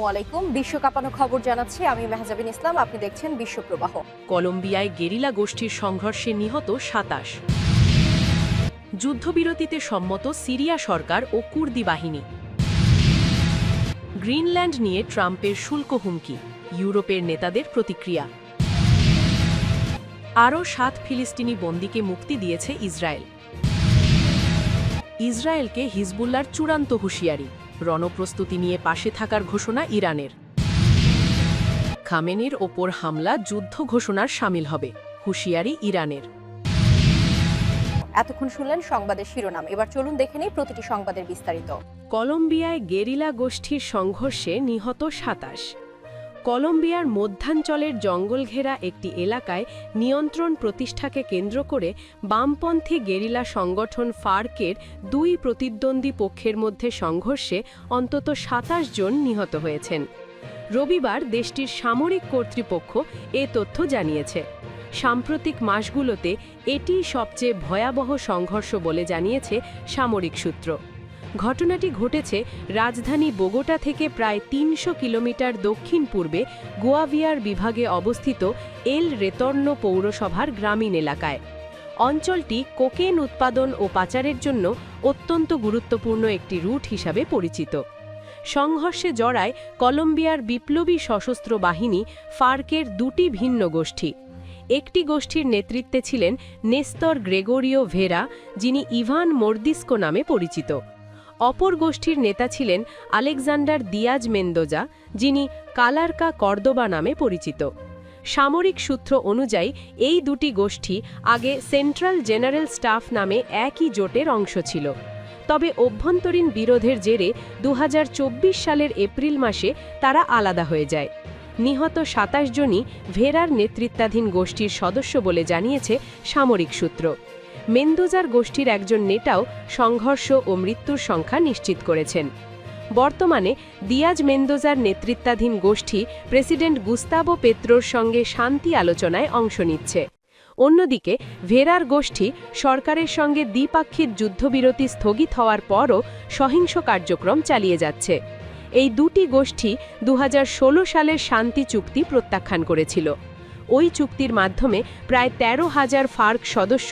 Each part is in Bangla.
আসসালামু আলাইকুম। বিশ্ব খবর জানাচ্ছি আমি মেহজাবিন ইসলাম। আপনি দেখছেন বিশ্বপ্রবাহ কলম্বিয়ায় গেরিলা গোষ্ঠীর সংঘর্ষে নিহত সাতাশ। যুদ্ধবিরতিতে সম্মত সিরিয়া সরকার ও কুর্দি বাহিনী। গ্রিনল্যান্ড নিয়ে ট্রাম্পের শুল্ক হুমকি, ইউরোপের নেতাদের প্রতিক্রিয়া। আরও সাত ফিলিস্তিনি বন্দীকে মুক্তি দিয়েছে ইসরায়েল। ইসরায়েলকে হিজবুল্লার চূড়ান্ত হুঁশিয়ারি। রণপ্রস্তুতি নিয়ে পাশে থাকার ঘোষণা ইরানের। খামেনির ওপর হামলা যুদ্ধ ঘোষণার সামিল হবে হুঁশিয়ারি ইরানের। এতক্ষণ শুনলেন সংবাদের শিরোনাম। এবার চলুন দেখে নেই প্রতিটি সংবাদের বিস্তারিত। কলম্বিয়ায় গেরিলা গোষ্ঠীর সংঘর্ষে নিহত সাতাশ। কলম্বিয়ার মধ্যাঞ্চলের জঙ্গল ঘেরা একটি এলাকায় নিয়ন্ত্রণ প্রতিষ্ঠাকে কেন্দ্র করে বামপন্থী গেরিলা সংগঠন ফার্কের দুই প্রতিদ্বন্দ্বী পক্ষের মধ্যে সংঘর্ষে অন্তত সাতাশ জন নিহত হয়েছেন। রবিবার দেশটির সামরিক কর্তৃপক্ষ এ তথ্য জানিয়েছে। সাম্প্রতিক মাসগুলোতে এটি সবচেয়ে ভয়াবহ সংঘর্ষ বলে জানিয়েছে সামরিক সূত্র। ঘটনাটি ঘটেছে রাজধানী বোগোটা থেকে প্রায় তিনশো কিলোমিটার দক্ষিণ পূর্বে গোয়াভিয়ার বিভাগে অবস্থিত এল রেতর্ন পৌরসভার গ্রামীণ এলাকায়। অঞ্চলটি কোকেন উৎপাদন ও পাচারের জন্য অত্যন্ত গুরুত্বপূর্ণ একটি রুট হিসাবে পরিচিত। সংঘর্ষে জড়ায় কলম্বিয়ার বিপ্লবী সশস্ত্র বাহিনী ফার্কের দুটি ভিন্ন গোষ্ঠী। একটি গোষ্ঠীর নেতৃত্বে ছিলেন নেস্তর গ্রেগোরিও ভেরা, যিনি ইভান মর্দিস্কো নামে পরিচিত। অপর গোষ্ঠীর নেতা ছিলেন আলেকজান্ডার দিয়াজ মেন্দোজা যিনি কালারকা কর্দোবা নামে পরিচিত। সামরিক সূত্র অনুযায়ী, এই দুটি গোষ্ঠী আগে সেন্ট্রাল জেনারেল স্টাফ নামে একই জোটের অংশ ছিল। তবে অভ্যন্তরীণ বিরোধের জেরে দু হাজার চব্বিশ সালের এপ্রিল মাসে তারা আলাদা হয়ে যায়। নিহত সাতাশ জনই ভেরার নেতৃত্বাধীন গোষ্ঠীর সদস্য বলে জানিয়েছে সামরিক সূত্র। মেন্দোজার গোষ্ঠীর একজন নেতাও সংঘর্ষ ও মৃত্যুর সংখ্যা নিশ্চিত করেছেন। বর্তমানে দিয়াজ মেন্দোজার নেতৃত্বাধীন গোষ্ঠী প্রেসিডেন্ট গুস্তাবো পেত্রোর সঙ্গে শান্তি আলোচনায় অংশ নিচ্ছে। অন্যদিকে, ভেরার গোষ্ঠী সরকারের সঙ্গে দ্বিপাক্ষিক যুদ্ধবিরতি স্থগিত হওয়ার পরও সহিংস কার্যক্রম চালিয়ে যাচ্ছে। এই দুটি গোষ্ঠী দু হাজার ষোলো সালের শান্তি চুক্তি প্রত্যাখ্যান করেছিল। ওই চুক্তির মাধ্যমে প্রায় তেরো হাজার ফার্ক সদস্য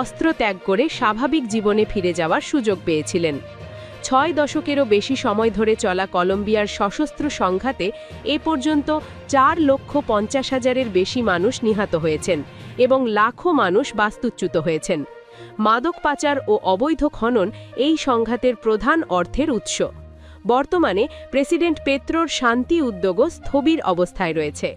অস্ত্র ত্যাগ করে স্বাভাবিক জীবনে ফিরে যাওয়ার সুযোগ পেয়েছিলেন। ছয় দশকেরও বেশি সময় ধরে চলা কলম্বিয়ার সশস্ত্র সংঘাতে এ পর্যন্ত চার লক্ষ পঞ্চাশ হাজারের বেশি মানুষ নিহত হয়েছেন এবং লাখো মানুষ বাস্তুচ্যুত হয়েছেন। মাদক পাচার ও অবৈধ খনন এই সংঘাতের প্রধান অর্থের উৎস। বর্তমানে প্রেসিডেন্ট পেত্রোর শান্তি উদ্যোগও স্থবির অবস্থায় রয়েছে।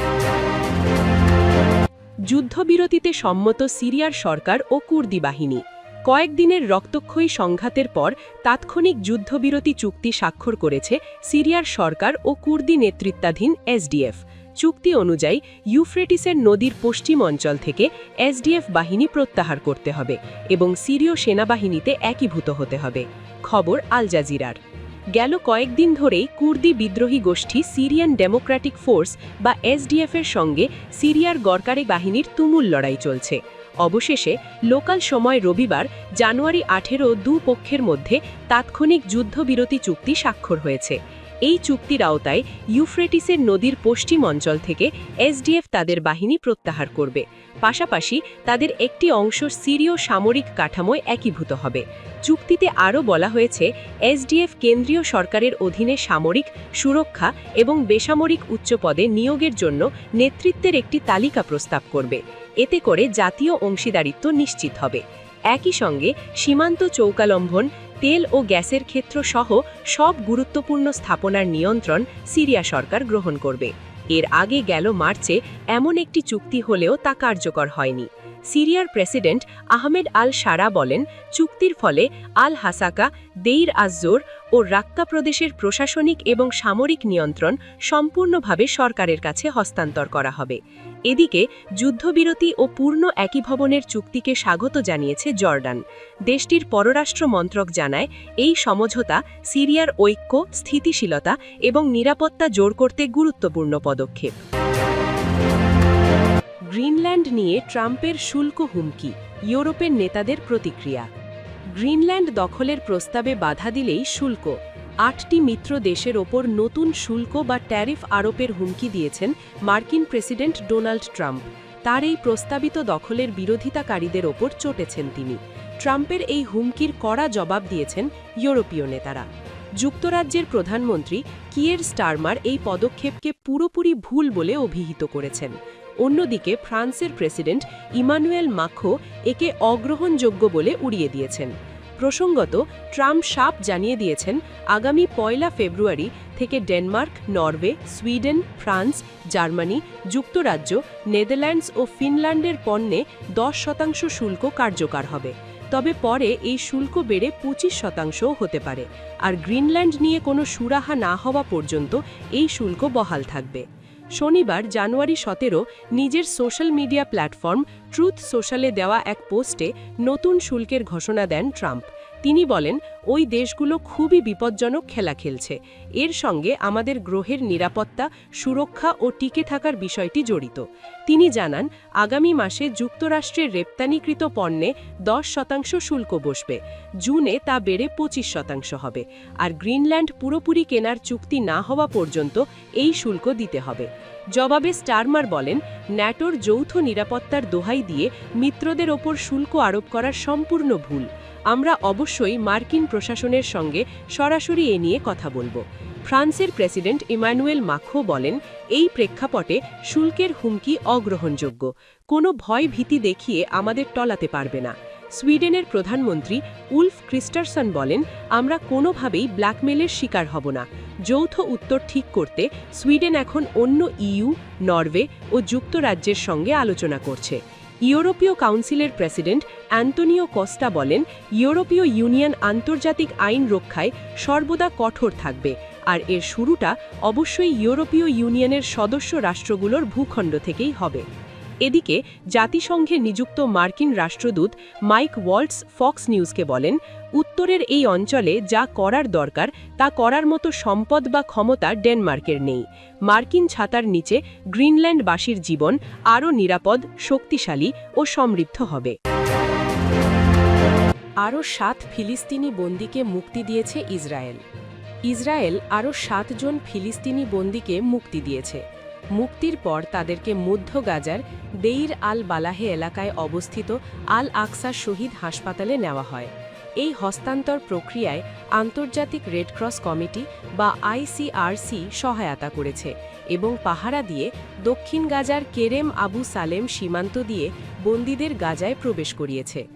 যুদ্ধবিরতিতে সম্মত সিরিয়ার সরকার ও কুর্দি বাহিনী। কয়েকদিনের রক্তক্ষয়ী সংঘাতের পর তাৎক্ষণিক যুদ্ধবিরতি চুক্তি স্বাক্ষর করেছে সিরিয়ার সরকার ও কুর্দি নেতৃত্বাধীন এসডিএফ। চুক্তি অনুযায়ী ইউফ্রেটিসের নদীর পশ্চিম অঞ্চল থেকে এসডিএফ বাহিনী প্রত্যাহার করতে হবে এবং সিরীয় সেনাবাহিনীতে একীভূত হতে হবে। খবর আল জাজিরার। গেল কয়েকদিন ধরেই কুর্দি বিদ্রোহী গোষ্ঠী সিরিয়ান ডেমোক্র্যাটিক ফোর্স বা এসডিএফের সঙ্গে সিরিয়ার গরকারি বাহিনীর তুমুল লড়াই চলছে। অবশেষে লোকাল সময় রবিবার, জানুয়ারি আঠেরো দু পক্ষের মধ্যে তাৎক্ষণিক যুদ্ধবিরতি চুক্তি স্বাক্ষর হয়েছে। এই চুক্তির আওতায় ইউফ্রেটিসের নদীর পশ্চিম অঞ্চল থেকে এসডিএফ তাদের বাহিনী প্রত্যাহার করবে। পাশাপাশি তাদের একটি অংশ সিরীয় সামরিক কাঠামোয় একীভূত হবে। চুক্তিতে আরও বলা হয়েছে, এসডিএফ কেন্দ্রীয় সরকারের অধীনে সামরিক সুরক্ষা এবং বেসামরিক উচ্চপদে নিয়োগের জন্য নেতৃত্বের একটি তালিকা প্রস্তাব করবে। এতে করে জাতীয় অংশীদারিত্ব নিশ্চিত হবে। একই সঙ্গে সীমান্ত চৌকালম্বন তেল ও গ্যাসের ক্ষেত্র সহ সব গুরুত্বপূর্ণ স্থাপনার নিয়ন্ত্রণ সিরিয়া সরকার গ্রহণ করবে। এর আগে গেল মার্চে এমন একটি চুক্তি হলেও তা কার্যকর হয়নি। সিরিয়ার প্রেসিডেন্ট আহমেদ আল সারা বলেন, চুক্তির ফলে আল হাসাকা, দেইর আজ্জোর ও রাক্কা প্রদেশের প্রশাসনিক এবং সামরিক নিয়ন্ত্রণ সম্পূর্ণভাবে সরকারের কাছে হস্তান্তর করা হবে। এদিকে, যুদ্ধবিরতি ও পূর্ণ একীভবনের চুক্তিকে স্বাগত জানিয়েছে জর্ডান। দেশটির পররাষ্ট্র মন্ত্রক জানায়, এই সমঝোতা সিরিয়ার ঐক্য, স্থিতিশীলতা এবং নিরাপত্তা জোর করতে গুরুত্বপূর্ণ পদক্ষেপ। গ্রিনল্যান্ড নিয়ে ট্রাম্পের শুল্ক হুমকি, ইউরোপের নেতাদের প্রতিক্রিয়া। গ্রিনল্যান্ড দখলের প্রস্তাবে বাধা দিলেই শুল্ক। আটটি মিত্র দেশের ওপর নতুন শুল্ক বা ট্যারিফ আরোপের হুমকি দিয়েছেন মার্কিন প্রেসিডেন্ট ডোনাল্ড ট্রাম্প। তার এই প্রস্তাবিত দখলের বিরোধিতাকারীদের ওপর চটেছেন তিনি। ট্রাম্পের এই হুমকির কড়া জবাব দিয়েছেন ইউরোপীয় নেতারা। যুক্তরাজ্যের প্রধানমন্ত্রী কিয়ের স্টারমার এই পদক্ষেপকে পুরোপুরি ভুল বলে অভিহিত করেছেন। অন্যদিকে ফ্রান্সের প্রেসিডেন্ট ইমানুয়েল মাখো একে অগ্রহণযোগ্য বলে উড়িয়ে দিয়েছেন। প্রসঙ্গত, ট্রাম্প সাপ জানিয়ে দিয়েছেন, আগামী পয়লা ফেব্রুয়ারি থেকে Denmark, Norway, Sweden, France, Germany, যুক্তরাজ্য, নেদারল্যান্ডস ও ফিনল্যান্ডের পণ্যে দশ শতাংশ শুল্ক কার্যকর হবে। তবে পরে এই শুল্ক বেড়ে পঁচিশ শতাংশও হতে পারে। আর গ্রিনল্যান্ড নিয়ে কোনো সুরাহা না হওয়া পর্যন্ত এই শুল্ক বহাল থাকবে। শনিবার, জানুয়ারি সতেরো, নিজের সোশ্যাল মিডিয়া প্ল্যাটফর্ম ট্রুথ সোশ্যালে দেওয়া এক পোস্টে নতুন শুল্কের ঘোষণা দেন ট্রাম্প। তিনি বলেন, ওই দেশগুলো খুবই বিপজ্জনক খেলা খেলছে। এর সঙ্গে আমাদের গ্রহের নিরাপত্তা, সুরক্ষা ও টিকে থাকার বিষয়টি জড়িত। তিনি জানান, আগামী মাসে যুক্তরাষ্ট্রের রপ্তানিকৃত পণ্যে দশ শতাংশ শুল্ক বসবে। জুনে তা বেড়ে পঁচিশ শতাংশ হবে। আর গ্রিনল্যান্ড পুরোপুরি কেনার চুক্তি না হওয়া পর্যন্ত এই শুল্ক দিতে হবে। জবাবে স্টারমার বলেন, ন্যাটোর যৌথ নিরাপত্তার দোহাই দিয়ে মিত্রদের ওপর শুল্ক আরোপ করার সম্পূর্ণ ভুল। আমরা অবশ্যই মার্কিন প্রশাসনের সঙ্গে সরাসরি এ নিয়ে কথা বলব। ফ্রান্সের প্রেসিডেন্ট ইমানুয়েল মাখো বলেন, এই প্রেক্ষাপটে শুল্কের হুমকি অগ্রহণযোগ্য। কোনো ভয় ভীতি দেখিয়ে আমাদের টলাতে পারবে না। সুইডেনের প্রধানমন্ত্রী উলফ ক্রিস্টারসন বলেন, আমরা কোনোভাবেই ব্ল্যাকমেলের শিকার হব না। যৌথ উত্তর ঠিক করতে সুইডেন এখন অন্য ইইউ নরওয়ে ও যুক্তরাজ্যের সঙ্গে আলোচনা করছে। ইউরোপীয় কাউন্সিলের প্রেসিডেন্ট অ্যান্টোনিও কস্টা বলেন, ইউরোপীয় ইউনিয়ন আন্তর্জাতিক আইন রক্ষায় সর্বদা কঠোর থাকবে, আর এর শুরুটা অবশ্যই ইউরোপীয় ইউনিয়নের সদস্য রাষ্ট্রগুলোর ভূখণ্ড থেকেই হবে। এদিকে জাতিসংঘে নিযুক্ত মার্কিন রাষ্ট্রদূত মাইক ওয়াল্টস ফক্স নিউজকে বলেন, উত্তরের এই অঞ্চলে যা করার দরকার, তা করার মতো সম্পদ বা ক্ষমতা ডেনমার্কের নেই। মার্কিন ছাতার নিচে গ্রিনল্যান্ডবাসীর জীবন আরও নিরাপদ, শক্তিশালী ও সমৃদ্ধ হবে। আরও সাত ফিলিস্তিনি বন্দীকে মুক্তি দিয়েছে ইসরায়েল। ইসরায়েল আরও সাতজন ফিলিস্তিনি বন্দীকে মুক্তি দিয়েছে। মুক্তির পর তাদেরকে মধ্য গাজার দেইর আল বালাহে এলাকায় অবস্থিত আল আকসা শহীদ হাসপাতালে নেওয়া হয়। এই হস্তান্তর প্রক্রিয়ায় আন্তর্জাতিক রেডক্রস কমিটি বা আইসিআরসি সহায়তা করেছে এবং পাহারা দিয়ে দক্ষিণ গাজার কেরেম আবু সালেম সীমান্ত দিয়ে বন্দীদের গাজায় প্রবেশ করিয়েছে।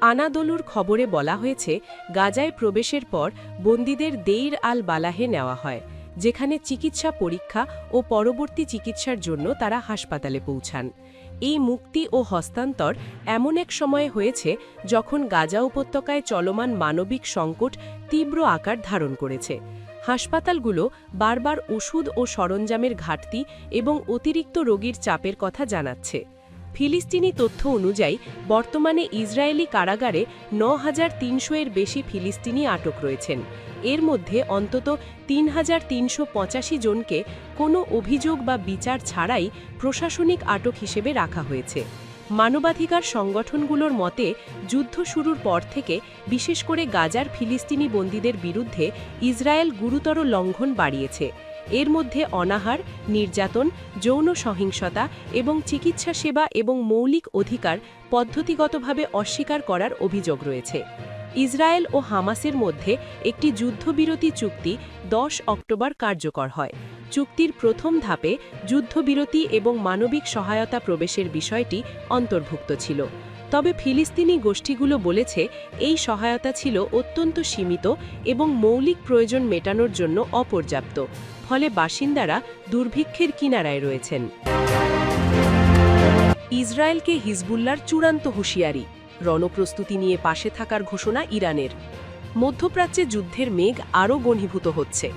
আনাদলুর খবরে বলা হয়েছে, গাজায় প্রবেশের পর বন্দীদের দেইর আল বালাহে নেওয়া হয়। যেখানে চিকিৎসা পরীক্ষা ও পরবর্তী চিকিৎসার জন্য তারা হাসপাতালে পৌঁছান। এই মুক্তি ও হস্তান্তর এমন এক সময়ে হয়েছে যখন গাজা উপত্যকায় চলমান মানবিক সংকট তীব্র আকার ধারণ করেছে। হাসপাতালগুলো বারবার ওষুধ ও সরঞ্জামের ঘাটতি এবং অতিরিক্ত রোগীর চাপের কথা জানাচ্ছে। ফিলিস্তিনি তথ্য অনুযায়ী, বর্তমানে ইসরায়েলি কারাগারে ন হাজার তিনশো এর বেশি ফিলিস্তিনি আটক রয়েছেন। এর মধ্যে অন্তত তিন হাজার তিনশো পঁচাশি জনকে কোনো অভিযোগ বা বিচার ছাড়াই প্রশাসনিক আটক হিসেবে রাখা হয়েছে। মানবাধিকার সংগঠনগুলোর মতে, যুদ্ধ শুরুর পর থেকে বিশেষ করে গাজার ফিলিস্তিনি বন্দীদের বিরুদ্ধে ইসরায়েল গুরুতর লঙ্ঘন বাড়িয়েছে। এর মধ্যে অনাহার, নির্যাতন, যৌন সহিংসতা এবং চিকিৎসা সেবা এবং মৌলিক অধিকার পদ্ধতিগতভাবে অস্বীকার করার অভিযোগ রয়েছে। ইসরায়েল ও হামাসের মধ্যে একটি যুদ্ধবিরতি চুক্তি দশ অক্টোবর কার্যকর হয়। চুক্তির প্রথম ধাপে যুদ্ধবিরতি এবং মানবিক সহায়তা প্রবেশের বিষয়টি অন্তর্ভুক্ত ছিল। তবে ফিলিস্তিনি গোষ্ঠীগুলো বলেছে, এই সহায়তা ছিল অত্যন্ত সীমিত এবং মৌলিক প্রয়োজন মেটানোর জন্য অপর্যাপ্ত। ফলে বাসিন্দারা দুর্ভিক্ষের কিনারায় রয়েছেন। ইসরায়েলকে হিজবুল্লার চূড়ান্ত হুঁশিয়ারি, রণপ্রস্তুতি নিয়ে পাশে থাকার ঘোষণা ইরানের। মধ্যপ্রাচ্যে যুদ্ধের মেঘ আরও গণীভূত হচ্ছে।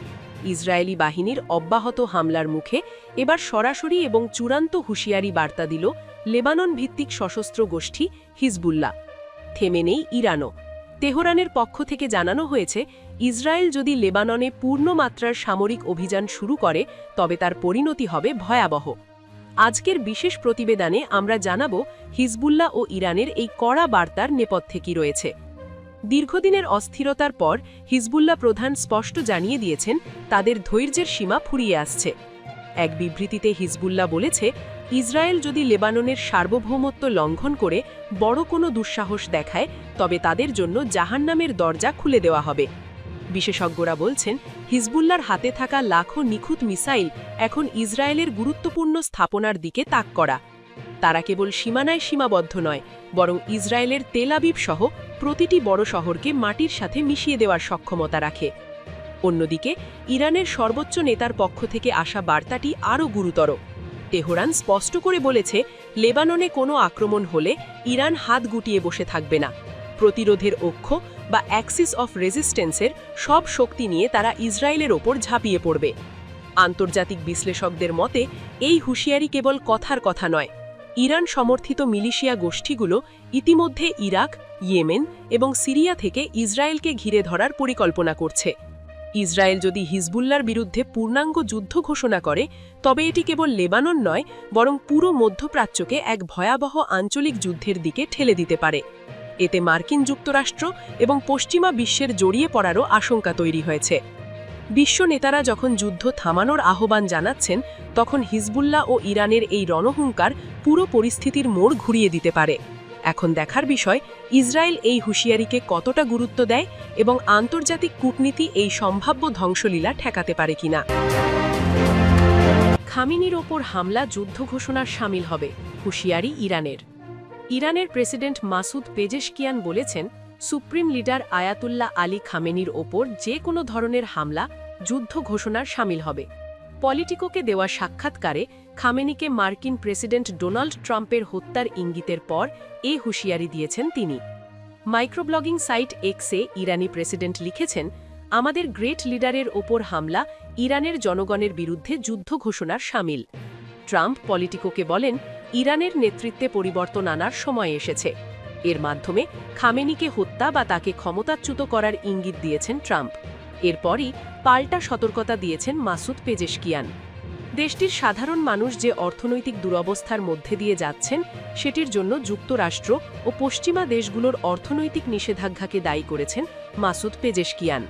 ইসরায়েলি বাহিনীর অব্যাহত হামলার মুখে এবার সরাসরি এবং চূড়ান্ত হুঁশিয়ারি বার্তা দিল লেবানন ভিত্তিক সশস্ত্র গোষ্ঠী হিজবুল্লাহ। থেমে নেই ইরানও। তেহরানের পক্ষ থেকে জানানো হয়েছে, ইসরায়েল যদি লেবাননে পূর্ণমাত্রার সামরিক অভিযান শুরু করে, তবে তার পরিণতি হবে ভয়াবহ। আজকের বিশেষ প্রতিবেদনে আমরা জানাব, হিজবুল্লাহ ও ইরানের এই কড়া বার্তার নেপথ্যে কি রয়েছে। দীর্ঘদিনের অস্থিরতার পর, হিজবুল্লাহ প্রধান স্পষ্ট জানিয়ে দিয়েছেন, তাদের ধৈর্যের সীমা ফুরিয়ে আসছে। এক বিবৃতিতে হিজবুল্লাহ বলেছে ইসরায়েল যদি লেবাননের সার্বভৌমত্ব লঙ্ঘন করে বড় কোনো দুঃসাহস দেখায়, তবে তাদের জন্য জাহান্নামের দরজা খুলে দেওয়া হবে। বিশেষজ্ঞরা বলছেন হিজবুল্লার হাতে থাকা লাখো নিখুঁত মিসাইল এখন ইসরায়েলের গুরুত্বপূর্ণ স্থাপনার দিকে তাক করা। তারা কেবল সীমানায় সীমাবদ্ধ নয়, বরং ইসরায়েলের তেল আবিব সহ প্রতিটি বড় শহরকে মাটির সাথে মিশিয়ে দেওয়ার সক্ষমতা রাখে। অন্যদিকে, ইরানের সর্বোচ্চ নেতার পক্ষ থেকে আসা বার্তাটি আরও গুরুতর। তেহরান স্পষ্ট করে বলেছে, লেবাননে কোনো আক্রমণ হলে ইরান হাত গুটিয়ে বসে থাকবে না। প্রতিরোধের অক্ষ বা অ্যাক্সিস অফ রেজিস্ট্যান্সের সব শক্তি নিয়ে তারা ইসরায়েলের ওপর ঝাঁপিয়ে পড়বে। আন্তর্জাতিক বিশ্লেষকদের মতে, এই হুঁশিয়ারি কেবল কথার কথা নয়। ইরান সমর্থিত মিলিশিয়া গোষ্ঠীগুলো ইতিমধ্যে ইরাক, ইয়েমেন এবং সিরিয়া থেকে ইসরায়েলকে ঘিরে ধরার পরিকল্পনা করছে। ইসরায়েল যদি হিজবুল্লার বিরুদ্ধে পূর্ণাঙ্গ যুদ্ধ ঘোষণা করে, তবে এটি কেবল লেবানন নয়, বরং পুরো মধ্যপ্রাচ্যকে এক ভয়াবহ আঞ্চলিক যুদ্ধের দিকে ঠেলে দিতে পারে। এতে মার্কিন যুক্তরাষ্ট্র এবং পশ্চিমা বিশ্বের জড়িয়ে পড়ারও আশঙ্কা তৈরি হয়েছে। বিশ্ব নেতারা যখন যুদ্ধ থামানোর আহ্বান জানাচ্ছেন, তখন হিজবুল্লাহ ও ইরানের এই রণহুঙ্কার পুরো পরিস্থিতির মোড় ঘুরিয়ে দিতে পারে। এখন দেখার বিষয়, ইসরায়েল এই হুঁশিয়ারিকে কতটা গুরুত্ব দেয় এবং আন্তর্জাতিক কূটনীতি এই সম্ভাব্য ধ্বংসলীলা ঠেকাতে পারে কিনা। খামিনির ওপর হামলা যুদ্ধ ঘোষণার সামিল হবে, হুঁশিয়ারি ইরানের। ইরানের প্রেসিডেন্ট মাসুদ পেজেশকিয়ান বলেছেন, সুপ্রিম লিডার আয়াতুল্লাহ আলী খামেনির ওপর যে কোনো ধরনের হামলা যুদ্ধ ঘোষণার সামিল হবে। পলিটিকোকে দেওয়া সাক্ষাৎকারে খামেনিকে মার্কিন প্রেসিডেন্ট ডোনাল্ড ট্রাম্পের হত্যার ইঙ্গিতের পর এ হুঁশিয়ারি দিয়েছেন তিনি। মাইক্রোব্লগিং সাইট এক্সে ইরানি প্রেসিডেন্ট লিখেছেন, আমাদের গ্রেট লিডারের ওপর হামলা ইরানের জনগণের বিরুদ্ধে যুদ্ধ ঘোষণার সামিল। ট্রাম্প পলিটিকোকে বলেন, ইরানের নেতৃত্বে পরিবর্তন আনার সময় এসেছে। এর মাধ্যমে খামেনিকে হত্যা বা তাকে ক্ষমতাচ্যুত করার ইঙ্গিত দিয়েছেন ট্রাম্প। এরপরই পাল্টা সতর্কতা দিয়েছেন মাসুদ পেজেশকিয়ান। দেশটির সাধারণ মানুষ যে অর্থনৈতিক দুরবস্থার মধ্যে দিয়ে যাচ্ছেন, সেটির জন্য যুক্তরাষ্ট্র ও পশ্চিমা দেশগুলোর অর্থনৈতিক নিষেধাজ্ঞাকে দায়ী করেছেন মাসুদ পেজেশকিয়ান।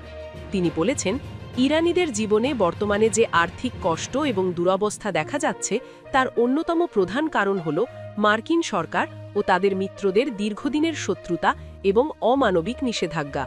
তিনি বলেছেন, ইরানিদের জীবনে বর্তমানে যে আর্থিক কষ্ট এবং দুরবস্থা দেখা যাচ্ছে, তার অন্যতম প্রধান কারণ হল মার্কিন সরকার ও তাদের মিত্রদের দীর্ঘদিনের শত্রুতা এবং অমানবিক নিষেধাজ্ঞা।